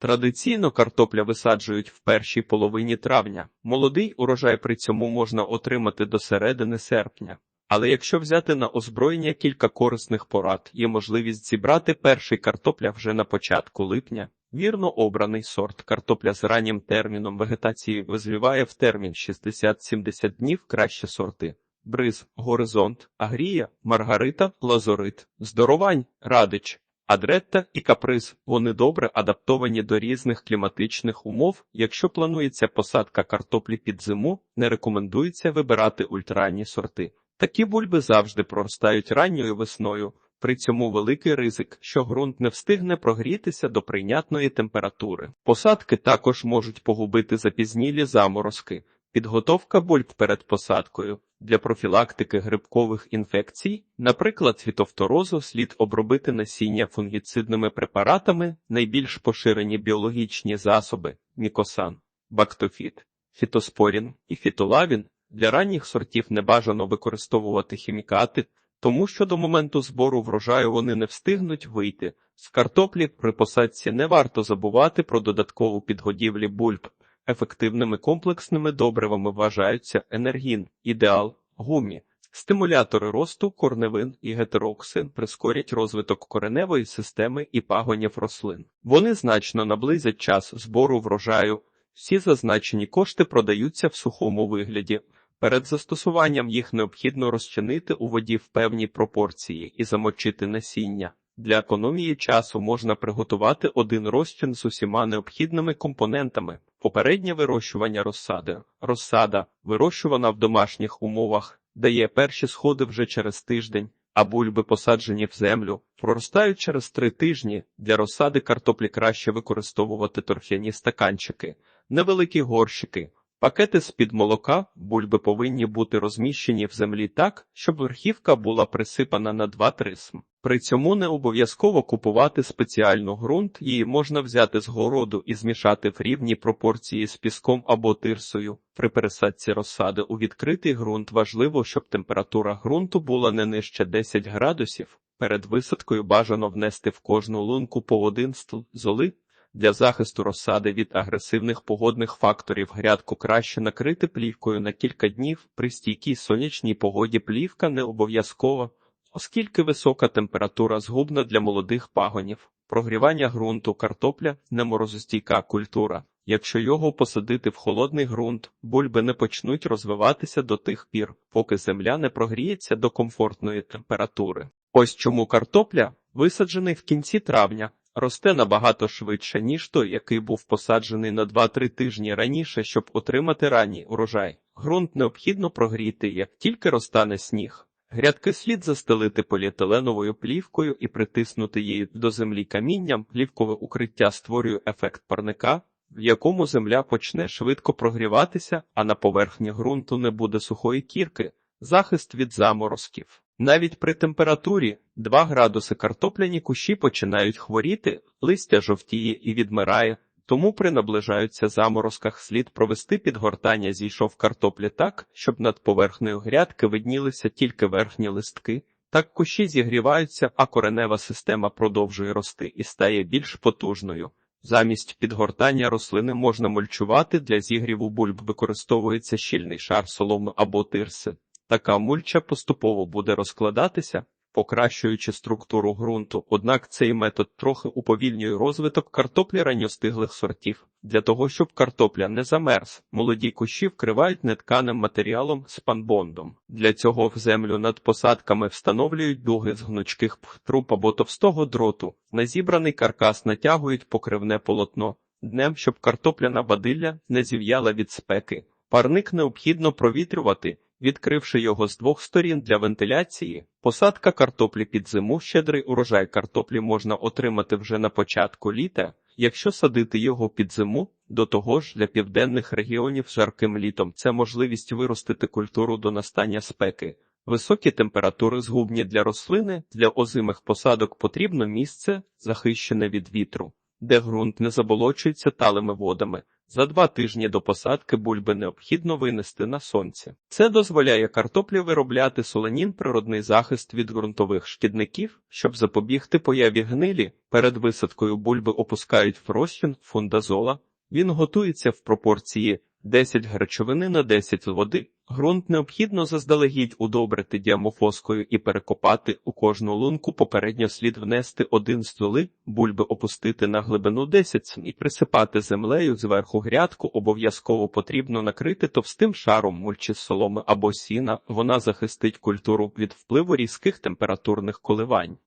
Традиційно картопля висаджують в першій половині травня. Молодий урожай при цьому можна отримати до середини серпня. Але якщо взяти на озброєння кілька корисних порад, є можливість зібрати перший картопля вже на початку липня. Вірно обраний сорт картопля з раннім терміном вегетації визріває в термін 60-70 днів краще сорти. Бриз, горизонт, агрія, маргарита, лазорит, здоровань, радич, адретта і каприз. Вони добре адаптовані до різних кліматичних умов. Якщо планується посадка картоплі під зиму, не рекомендується вибирати ультранні сорти. Такі бульби завжди проростають ранньою весною. При цьому великий ризик, що ґрунт не встигне прогрітися до прийнятної температури. Посадки також можуть погубити запізнілі заморозки. Підготовка бульб перед посадкою для профілактики грибкових інфекцій, наприклад, фітофторозу, слід обробити насіння фунгіцидними препаратами, найбільш поширені біологічні засоби мікосан, бактофіт, фітоспорін і фітолавін. Для ранніх сортів не бажано використовувати хімікати, тому що до моменту збору врожаю вони не встигнуть вийти. З картоплі при посадці не варто забувати про додаткову підгодівлі бульб. Ефективними комплексними добривами вважаються енергін, ідеал, гумі. Стимулятори росту, корневин і гетероксин прискорять розвиток кореневої системи і пагонів рослин. Вони значно наблизять час збору врожаю. Всі зазначені кошти продаються в сухому вигляді. Перед застосуванням їх необхідно розчинити у воді в певній пропорції і замочити насіння. Для економії часу можна приготувати один розчин з усіма необхідними компонентами. Попереднє вирощування розсади. Розсада, вирощувана в домашніх умовах, дає перші сходи вже через тиждень, а бульби, посаджені в землю, проростають через три тижні. Для розсади картоплі краще використовувати торфяні стаканчики, невеликі горщики. Пакети з-під молока, бульби повинні бути розміщені в землі так, щоб верхівка була присипана на 2-3 см. При цьому не обов'язково купувати спеціальну ґрунт, її можна взяти з городу і змішати в рівні пропорції з піском або тирсою. При пересадці розсади у відкритий ґрунт важливо, щоб температура ґрунту була не нижче 10 градусів. Перед висадкою бажано внести в кожну лунку по один стл золи. Для захисту розсади від агресивних погодних факторів грядку краще накрити плівкою на кілька днів. При стійкій сонячній погоді плівка не обов'язкова, оскільки висока температура згубна для молодих пагонів. Прогрівання ґрунту картопля неморозостійка культура. Якщо його посадити в холодний ґрунт, бульби не почнуть розвиватися до тих пір, поки земля не прогріється до комфортної температури. Ось чому картопля, висаджений в кінці травня, росте набагато швидше, ніж той, який був посаджений на 2-3 тижні раніше, щоб отримати ранній урожай. Грунт необхідно прогріти, як тільки розтане сніг. Грядки слід застелити поліетиленовою плівкою і притиснути її до землі камінням. Плівкове укриття створює ефект парника, в якому земля почне швидко прогріватися, а на поверхні ґрунту не буде сухої кірки, захист від заморозків. Навіть при температурі 2 градуси картопляні кущі починають хворіти, листя жовтіє і відмирає, тому при наближаються заморозках слід провести підгортання зійшов картоплі так, щоб над поверхнею грядки виднілися тільки верхні листки. Так кущі зігріваються, а коренева система продовжує рости і стає більш потужною. Замість підгортання рослини можна мульчувати для зігріву бульб використовується щільний шар соломи або тирси. Така мульча поступово буде розкладатися, покращуючи структуру ґрунту, однак цей метод трохи уповільнює розвиток картоплі ранньостиглих сортів. Для того, щоб картопля не замерз, молоді кущі вкривають нетканим матеріалом спанбондом. Для цього в землю над посадками встановлюють дуги з гнучких труб або товстого дроту. На зібраний каркас натягують покривне полотно днем, щоб картопляна бадилля не зів'яла від спеки. Парник необхідно провітрювати. Відкривши його з двох сторін для вентиляції, посадка картоплі під зиму, щедрий урожай картоплі можна отримати вже на початку літа, якщо садити його під зиму, до того ж для південних регіонів жарким літом це можливість виростити культуру до настання спеки. Високі температури згубні для рослини, для озимих посадок потрібно місце, захищене від вітру, де ґрунт не заболочується талими водами. За два тижні до посадки бульби необхідно винести на сонце. Це дозволяє картоплі виробляти соленін природний захист від ґрунтових шкідників, щоб запобігти появі гнилі. Перед висадкою бульби опускають в фундазола. Він готується в пропорції 10 гречовини на 10 води. Ґрунт необхідно заздалегідь удобрити діамофоскою і перекопати у кожну лунку попередньо слід внести один стволи, бульби опустити на глибину 10 см і присипати землею зверху грядку. Обов'язково потрібно накрити товстим шаром мульчі соломи або сіна. Вона захистить культуру від впливу різких температурних коливань.